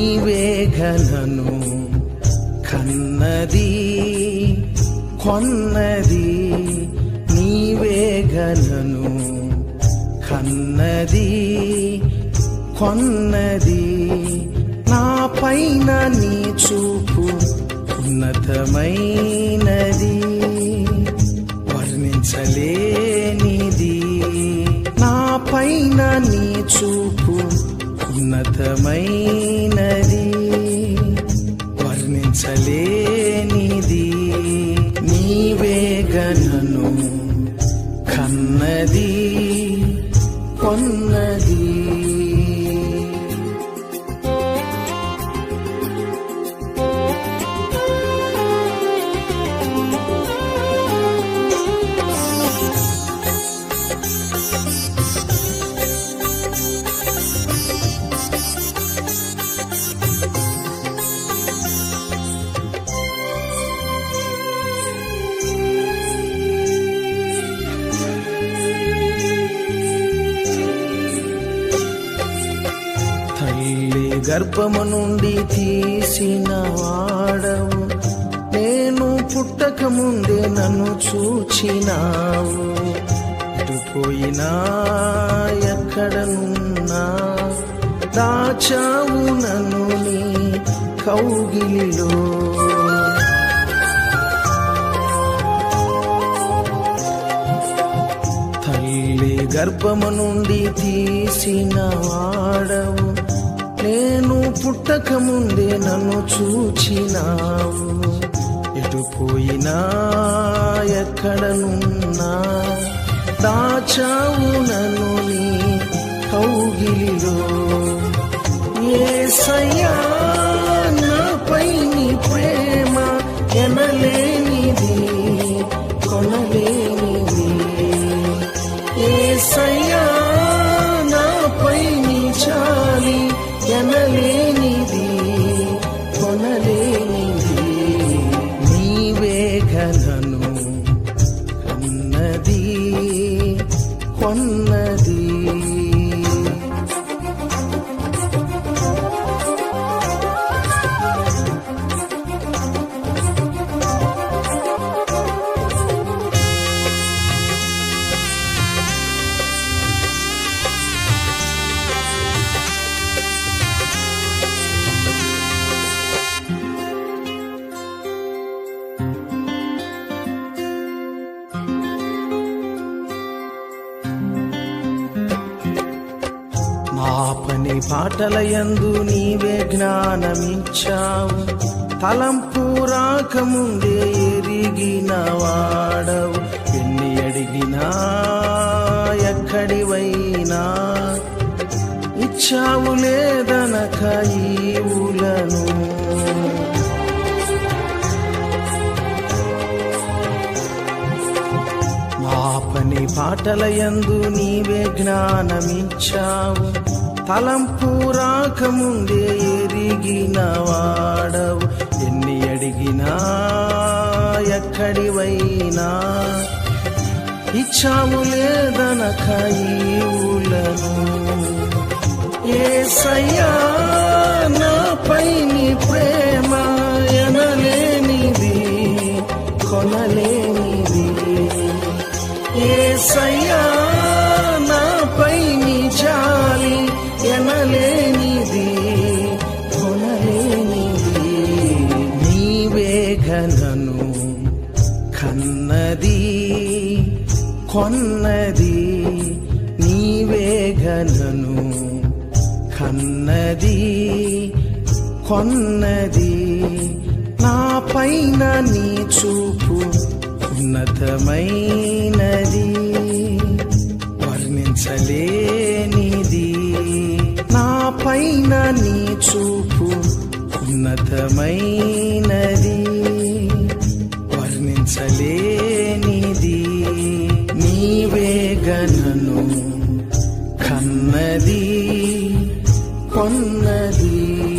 నీవేగలను కన్నది కొన్నది. నీవేగలను కన్నది కొన్నది. నా పైన నీ చూపు ఉన్నతమైనది. వర్ణించలేనిది. నా పైన నీ చూపు ఉన్నతమైనది కొన్నది గర్భము నుండి తీసిన వాడవు. నేను పుట్టక ముందే నన్ను చూచినావు. ఇటు పోయినా ఎక్కడనున్నా దాచావు నన్ను నీ కౌగిలిలో. తల్లి గర్భము నుండి తీసిన వాడవు. నేను పుట్టక ముందే నన్ను చూచినావు. ఎటు పోయినా ఎక్కడనున్నా దాచావు నన్ను నీ కౌగిలిలో. ఏ సయ్యా కొనలేనిది కొనలేనిది నీవేగలను కన్నది కొన్నది ఆపని పాటలయందు పాటల యందు నీవే జ్ఞానమిచ్చావు. తలంపు రాకముందే ఎరిగిన వాడవు. ఎన్ని అడిగినా ఎక్కడివైనా ఇచ్చావు లేదనక ఈ ఊలను పని పాటల యందు నీవే జ్ఞానమిచ్చావు. తలంపు రాకముందే ఎరిగిన వాడవు. ఎన్ని అడిగినా ఎక్కడివైనా ఇచ్చావు లేదనక ఈవులను ఏసయ్యా నాపై నీ ఏసయ్యా నాపై నీ జాలి ఎనలేనిది కొనలేనిది. నీవేగలను కన్నది కొన్నది. నీవేగలను కన్నది కొన్నది. నా పైన నీ చూపు ఉన్నతమైనది. వర్ణించలేనిది నా పైన నీ చూపు ఉన్నతమైనది. వర్ణించలేనిది. నీవేగనను కన్నది కొన్నది.